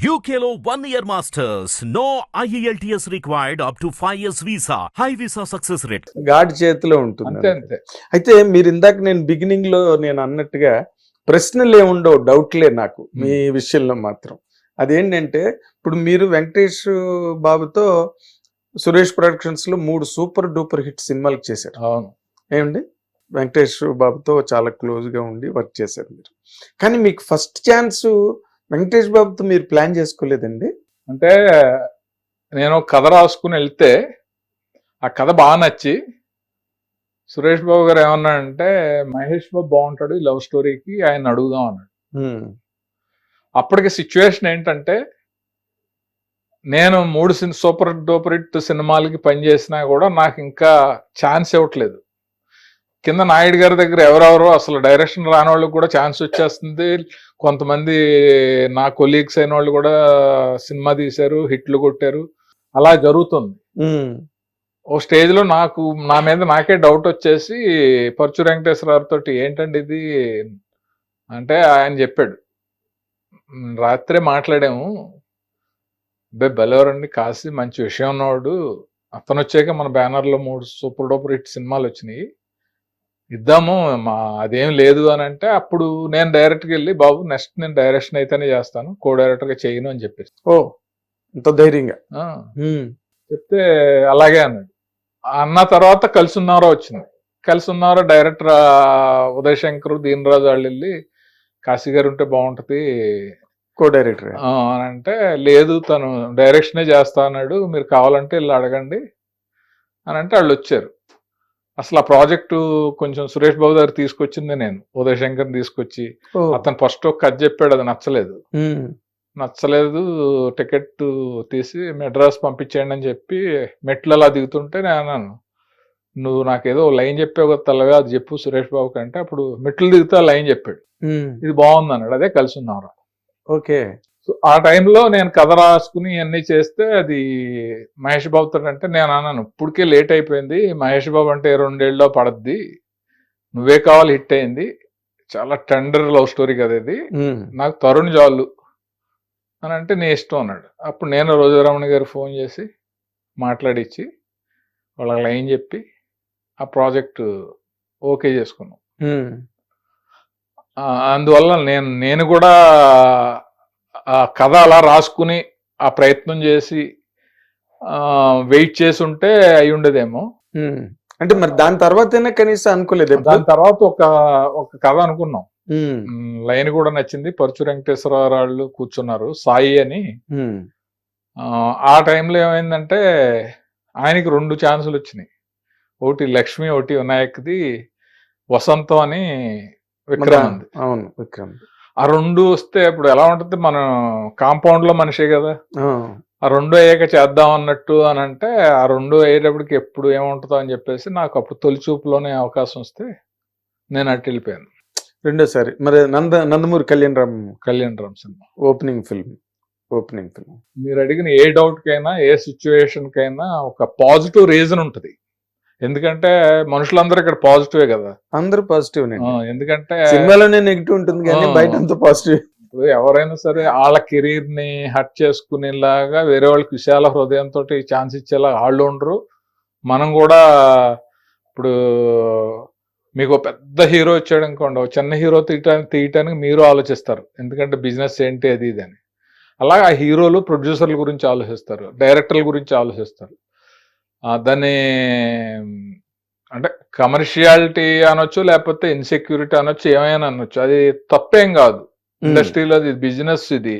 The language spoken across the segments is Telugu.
One year masters. No E IELTS required up to 5 years visa. High visa success rate. గాడి చేతిలో ఉంటుంది అంతే అంతే. అయితే మీరు ఇందాక నేను బిగినింగ్లో నేను అన్నట్టుగా ప్రశ్నలు ఏముండవు డౌట్లే నాకు మీ విషయంలో మాత్రం. అదేంటంటే ఇప్పుడు మీరు వెంకటేష్ బాబుతో సురేష్ ప్రొడక్షన్స్లో మూడు సూపర్ డూపర్ హిట్ సినిమాలు చేశారు. అవును. ఏమండి? వెంకటేష్ బాబుతో చాలా క్లోజ్గా ఉండి వర్క్ చేశారు మీరు. కానీ మీకు ఫస్ట్ ఛాన్స్ వెంకటేష్ బాబుతో మీరు ప్లాన్ చేసుకోలేదండి? అంటే నేను కథ రాసుకుని వెళ్తే ఆ కథ బాగా నచ్చి సురేష్ బాబు గారు ఏమన్నాడంటే మహేష్ బాబు బాగుంటాడు ఈ లవ్ స్టోరీకి ఆయన అడుగుదాం అన్నాడు. అప్పటికి సిచ్యువేషన్ ఏంటంటే నేను మూడు సిన్ సూపర్ డూపర్ హిట్ సినిమాలకి పనిచేసినా కూడా నాకు ఇంకా ఛాన్స్ ఇవ్వట్లేదు. కింద నాయుడు గారి దగ్గర ఎవరెవరో అసలు డైరెక్షన్ రాని వాళ్ళకి కూడా ఛాన్స్ వచ్చేస్తుంది. కొంతమంది నా కొలీగ్స్ అయిన వాళ్ళు కూడా సినిమా తీశారు హిట్లు కొట్టారు. అలా జరుగుతుంది. ఓ స్టేజ్లో నాకు నా మీద నాకే డౌట్ వచ్చేసి పరచు వెంకటేశ్వరరావు తోటి ఏంటండి ఇది? అంటే ఆయన చెప్పాడు "మ్, రాత్రే మాట్లాడాము. బే బెలవరండి కాసి మంచి విషయం ఉన్నవాడు అతను వచ్చాక మన బ్యానర్లో మూడు సూపర్ డూపర్ హిట్ సినిమాలు వచ్చినాయి. ఇద్దాము మా అదేం లేదు అని అంటే అప్పుడు నేను డైరెక్ట్గా వెళ్ళి బాబు నెక్స్ట్ నేను డైరెక్షన్ అయితేనే చేస్తాను కో డైరెక్టర్గా చేయను అని చెప్పేసి. ఓ ఇంత ధైర్యంగా. చెప్తే అలాగే అన్నాడు. అన్న తర్వాత కలిసి ఉన్నారో వచ్చింది. కలిసి ఉన్నారో డైరెక్టర్ ఉదయ్ శంకర్ దీన్ రాజు వాళ్ళు వెళ్ళి కాశీ గారు ఉంటే బాగుంటది. కో డైరెక్టర్ అని అంటే లేదు తను డైరెక్షనే చేస్తా అన్నాడు. మీరు కావాలంటే వెళ్ళి అడగండి అని అంటే వాళ్ళు వచ్చారు. అసలు ఆ ప్రాజెక్టు కొంచెం సురేష్ బాబు గారు తీసుకొచ్చింది నేను ఉదయ్ శంకర్ తీసుకొచ్చి. అతను ఫస్ట్ ఒక కథ చెప్పాడు అది నచ్చలేదు. నచ్చలేదు టికెట్ తీసి మెడ్రాస్ పంపించేయండి అని చెప్పి మెట్లు అలా దిగుతుంటే నేను అన్నాను నువ్వు నాకేదో లైన్ చెప్పావు కదా తెల్లగా అది చెప్పు సురేష్ బాబు కంటే అప్పుడు మెట్లు దిగుతా లైన్ చెప్పాడు. ఇది బాగుంది అన్నాడు అదే కలిసి ఉన్నారు ఓకే సో ఆ టైంలో నేను కథ రాసుకుని ఇవన్నీ చేస్తే అది మహేష్ బాబుతో అంటే నేను అన్నాను ఇప్పటికే లేట్ అయిపోయింది మహేష్ బాబు అంటే రెండేళ్ళలో పడద్ది నువ్వే కావాలి హిట్ అయింది. చాలా టెండర్ లవ్ స్టోరీ కదా ఇది. నాకు తరుణ్ జాలు అని అంటే నీ ఇష్టం అన్నాడు. అప్పుడు నేను రోజారమణ గారు ఫోన్ చేసి మాట్లాడిచ్చి వాళ్ళకి లైన్ చెప్పి ఆ ప్రాజెక్ట్ ఓకే చేసుకున్నాం. అందువల్ల నేను నేను కూడా ఆ కథ అలా రాసుకుని ఆ ప్రయత్నం చేసి వెయిట్ చేసి ఉంటే అయి ఉండేదేమో. అంటే మరి దాని తర్వాతైనా కనీసం అనుకోలేదు? దాని తర్వాత ఒక ఒక కథ అనుకున్నాం. లైన్ కూడా నచ్చింది. పరచు వెంకటేశ్వరరావు వాళ్ళు కూర్చున్నారు సాయి అని. ఆ, టైంలో ఏమైందంటే ఆయనకి రెండు ఛాన్సులు వచ్చినాయి. ఒకటి లక్ష్మి ఒకటి వినాయక్ది. వసంతం అని విక్రమ్ అవును విక్రమ్. ఆ రెండు వస్తే ఇప్పుడు ఎలా ఉంటుంది? మనం కాంపౌండ్లో మనిషే కదా. ఆ. రెండు అయ్యాక చేద్దాం అన్నట్టు అని అంటే ఆ రెండు అయ్యేటప్పటికి ఎప్పుడు ఏముంటుందో అని చెప్పేసి నాకు అప్పుడు తొలి చూపులోనే అవకాశం వస్తే నేను అటు వెళ్ళిపోయాను. రెండోసారి. మరి Nanda Nandamuri Kalyan Ram Kalyan Ram cinema. Opening film. Opening film. మీరు అడిగిన ఏ డౌట్ కైనా ఏ సిచ్యువేషన్ కైనా ఒక పాజిటివ్ రీజన్ ఉంటుంది. ఎందుకంటే మనుషులందరూ ఇక్కడ పాజిటివే కదా. అందరూ పాజిటివ్ ఎందుకంటే సినిమాలోనే నెగిటివ్ ఉంటుంది కానీ. బయట అంతా పాజిటివ్ ఇప్పుడు ఎవరైనా సరే వాళ్ళ కెరీర్ని హట్ చేసుకునేలాగా వేరే వాళ్ళకి విశాల హృదయంతో ఛాన్స్ ఇచ్చేలా వాళ్ళు ఉండరు. మనం కూడా ఇప్పుడు మీకు పెద్ద హీరో వచ్చాడు అనుకోండి చిన్న హీరో తీయటానికి తీయటానికి మీరు ఆలోచిస్తారు. ఎందుకంటే బిజినెస్ ఏంటి అది ఇది అని. అలా ఆ హీరోలు ప్రొడ్యూసర్ల గురించి ఆలోచిస్తారు డైరెక్టర్ల గురించి ఆలోచిస్తారు. దాన్ని అంటే కమర్షియాలిటీ అనొచ్చు లేకపోతే ఇన్సెక్యూరిటీ అనొచ్చు ఏమైనా అనొచ్చు. అది తప్పేం కాదు. ఇండస్ట్రీలో ఇది బిజినెస్ ఇది.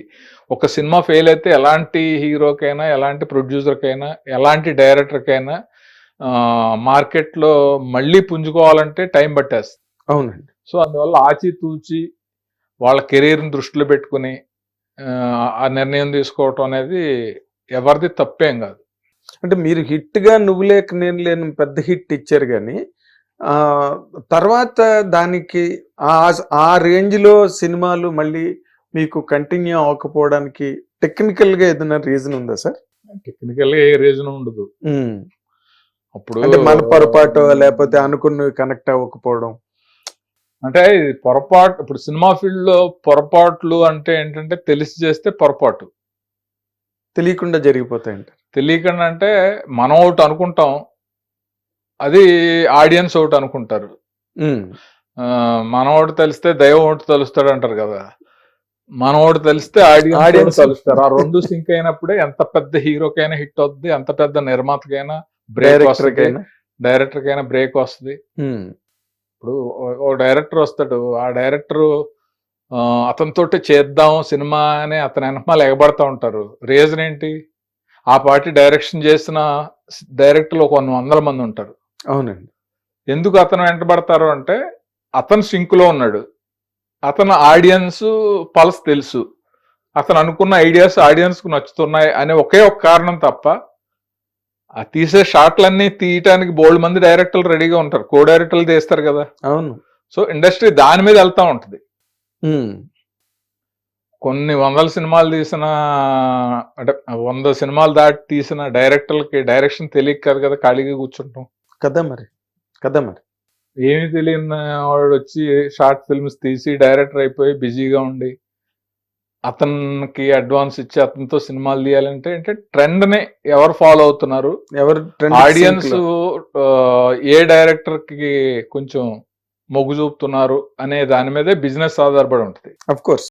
ఒక సినిమా ఫెయిల్ అయితే ఎలాంటి హీరోకైనా ఎలాంటి ప్రొడ్యూసర్కైనా ఎలాంటి డైరెక్టర్కైనా మార్కెట్లో మళ్ళీ పుంజుకోవాలంటే టైం పట్టేస్తుంది. అవునండి. సో అందువల్ల ఆచితూచి వాళ్ళ కెరీర్ని దృష్టిలో పెట్టుకుని ఆ, ఆ నిర్ణయం తీసుకోవటం అనేది ఎవరిది తప్పేం కాదు. అంటే మీరు హిట్గా నువ్వు లేక నేను లేని పెద్ద హిట్ ఇచ్చారు కానీ ఆ తర్వాత దానికి ఆ ఆ రేంజ్లో సినిమాలు మళ్ళీ మీకు కంటిన్యూ అవ్వకపోవడానికి టెక్నికల్గా ఏదైనా రీజన్ ఉందా సార్? టెక్నికల్గా ఏ రీజన్ ఉండదు. అప్పుడు అంటే మన పొరపాటు లేకపోతే అనుకున్నవి కనెక్ట్ అవ్వకపోవడం. అంటే పొరపాటు ఇప్పుడు సినిమా ఫీల్డ్లో పొరపాట్లు అంటే ఏంటంటే తెలిసి చేస్తే పొరపాటు. తెలియకుండా జరిగిపోతాయంట. తెలియకుండా అంటే మనం ఒకటి అనుకుంటాం. అది ఆడియన్స్ ఒకటి అనుకుంటారు. మనం ఒకటి తెలిస్తే దైవం ఒకటి తెలుస్తాడు అంటారు కదా. మనం ఒకటి తెలిస్తే ఆడియన్స్. ఒకటి తెలుస్తారు. ఆ రెండు సింక్ అయినప్పుడే ఎంత పెద్ద హీరోకైనా హిట్ అవుద్ది ఎంత పెద్ద నిర్మాతకైనా బ్రేక్ డైరెక్టర్ వస్తుంది. కైనా. డైరెక్టర్ కైనా బ్రేక్ వస్తుంది. ఇప్పుడు ఓ డైరెక్టర్ వస్తాడు. ఆ డైరెక్టర్ అతనితోటి చేద్దాం సినిమా అని అతని వెనకమాల ఎగబడతా ఉంటారు. రీజన్ ఏంటి? ఆ పార్టీ డైరెక్షన్ చేసిన డైరెక్టర్లు ఒక కొన్ని వందల మంది ఉంటారు. అవునండి. ఎందుకు అతను వెంటబడతారు అంటే అతను సింక్లో ఉన్నాడు. అతను ఆడియన్స్ పల్స్ తెలుసు. అతను అనుకున్న ఐడియాస్ ఆడియన్స్కు నచ్చుతున్నాయి అనే ఒకే ఒక కారణం తప్ప ఆ తీసే షాట్లన్నీ తీయటానికి బోల్డ్ మంది డైరెక్టర్లు రెడీగా ఉంటారు. కో డైరెక్టర్లు తీస్తారు కదా. అవును. సో ఇండస్ట్రీ దాని మీద వెళ్తా ఉంటది. కొన్ని వందల సినిమాలు తీసిన అంటే వంద సినిమాలు దాటి తీసిన డైరెక్టర్లకి డైరెక్షన్ తెలియక కాదు కదా ఖాళీగా కూర్చుంటాం. కదా మరి కదా మరి. ఏమీ తెలియని వాడు వచ్చి షార్ట్ ఫిల్మ్స్ తీసి డైరెక్టర్ అయిపోయి బిజీగా ఉండి అతనికి అడ్వాన్స్ ఇచ్చి అతనితో సినిమాలు తీయాలంటే అంటే ట్రెండ్ని ఎవరు ఫాలో అవుతున్నారు? ఎవరు ఆడియన్స్ ఏ డైరెక్టర్కి కొంచెం మొగ్గు చూపుతున్నారు అనే దాని మీదే బిజినెస్ ఆధారపడి ఉంటుంది. Of course